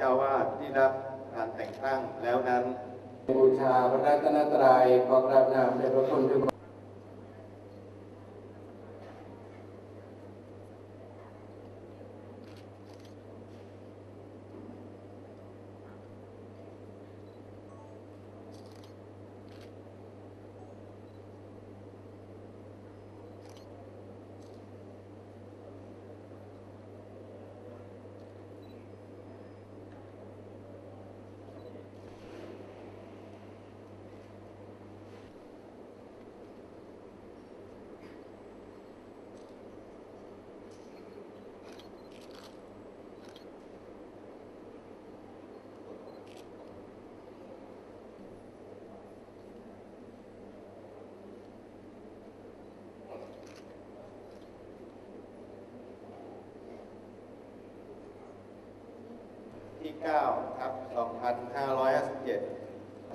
เจ้าวาดที่รับการแต่งตั้งแล้วนั้น บูชาพระรัตนตรัยขอกราบนามในพระคุณทุก ที่ 9ทับ2557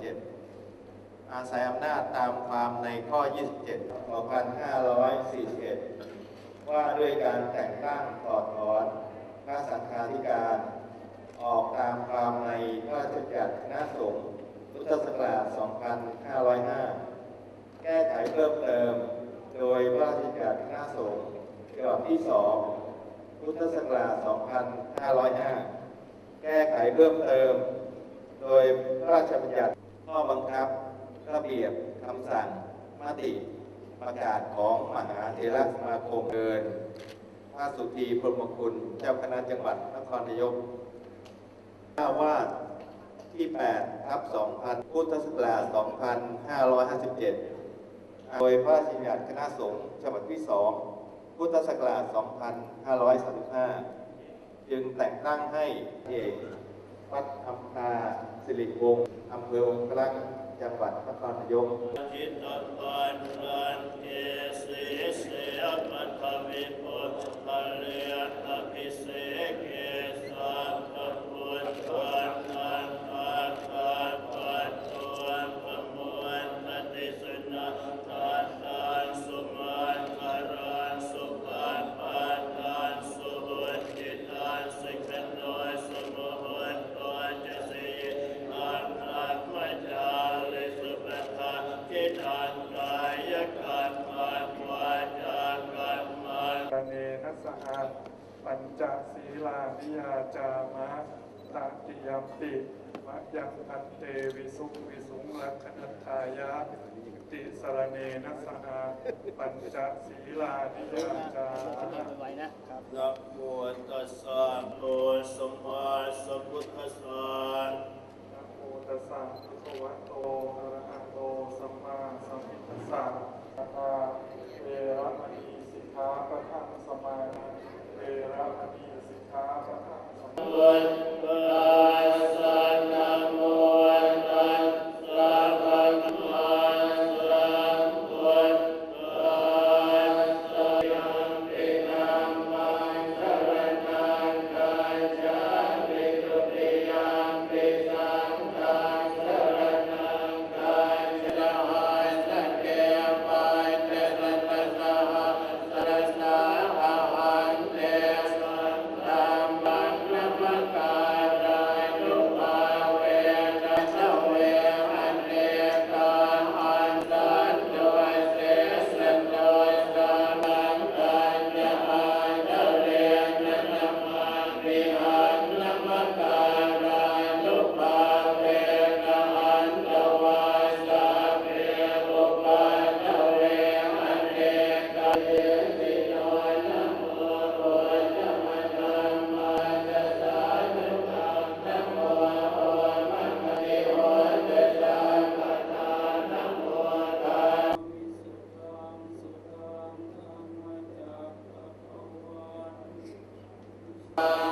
7 อาศัยอำนาจตามความในข้อ 27 2541 ว่าด้วยการแต่งตั้งถอดถอนพระสังฆาธิการ ออกตามความในพระราชบัญญัติคณะสงฆ์พุทธศักราช 2505 แก้ไขเพิ่มเติม โดยพระราชบัญญัติคณะสงฆ์ฉบับที่ 2 พุทธศักราช 2505 เพิ่มเติม โดยพระราชบัญญัติข้อบังคับ ระเบียบคำสั่งมติประกาศของมหาเถรสมาคมเกินพระสุธีพรมคุณ เจ้าคณะจังหวัดนครนายกเจ้าวาดที่8ทับ2000 พุทธศักราช2557 โดยพระราชบัญญัติคณะสงฆ์ฉบับที่ 2 พุทธศักราช2535 จึงแต่งตั้งให้เอก วัดคำตาสิริวงศ์อำเภอองครักษ์จังหวัดนครนายกทิตตปันเกสิเสปัทวิป นัสสะปัญจศีลานิยาจามะตาติยมปิมะยังพันเตวิสุงวิสุงลักขณทายะติสรเนนัสสะปัญจศีลานิยาจามะนะโมตัสสะโมสัมมาสัมพุทธัสสะนะโมตัสสะภะคะวะโตอะระหะโตสัมมาสัมพุทธัสสะ you.